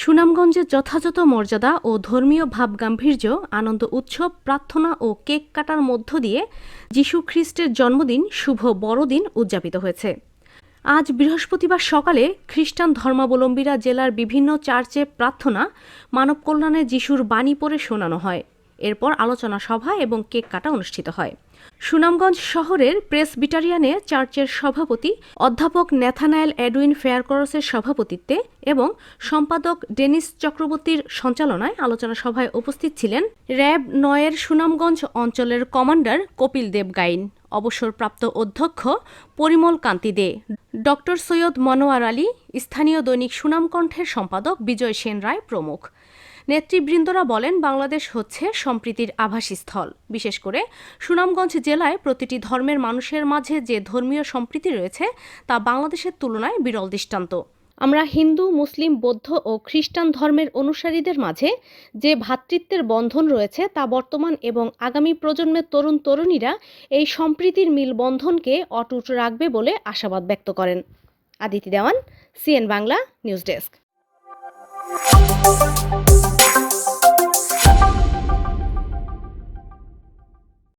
সুনামগঞ্জে যথাযথ মর্যাদা ও ধর্মীয় ভাব গাম্ভীর্য আনন্দ উৎসব, প্রার্থনা ও কেক কাটার মধ্য দিয়ে যীশু খ্রিস্টের জন্মদিন শুভ বড়দিন উদযাপিত হয়েছে। আজ বৃহস্পতিবার সকালে খ্রিস্টান ধর্মাবলম্বীরা জেলার বিভিন্ন চার্চে প্রার্থনা মানব কল্যাণে যিশুর বাণী পরে শোনানো হয়। এরপর আলোচনা সভা এবং কেক কাটা অনুষ্ঠিত হয়। সুনামগঞ্জ শহরের প্রেস বিটারিয়ানে চার্চের সভাপতি, অধ্যাপক ন্যাথানায়েল এডুইন ফেয়ারকরসের সভাপতিত্বে এবং সম্পাদক ডেনিস চক্রবর্তীর সঞ্চালনায় আলোচনা সভায় উপস্থিত ছিলেন র্যাব নয়ের সুনামগঞ্জ অঞ্চলের কমান্ডার কপিল দেব গাইন অবসরপ্রাপ্ত অধ্যক্ষ পরিমল কান্তি দে। ডক্টর সৈয়দ মনোয়ার আলী, স্থানীয় দৈনিক সুনামকণ্ঠের সম্পাদক বিজয় সেন রায় প্রমুখ। নেতৃবৃন্দরা বলেন, বাংলাদেশ হচ্ছে সম্প্রীতির আভাসস্থল বিশেষ করে সুনামগঞ্জ জেলায় প্রতিটি ধর্মের মানুষের মাঝে যে ধর্মীয় সম্প্রীতি রয়েছে, তা বাংলাদেশের তুলনায় বিরল দৃষ্টান্ত। আমরা হিন্দু, মুসলিম, বৌদ্ধ ও খ্রিস্টান ধর্মের অনুসারীদের মাঝে যে ভ্রাতৃত্বের বন্ধন রয়েছে তা বর্তমান এবং আগামী প্রজন্মের তরুণ তরুণীরা এই সম্প্রীতির মিল বন্ধনকে অটুট রাখবে বলে আশাবাদ ব্যক্ত করেন। Aditi Dewan, CN Bangla, news desk.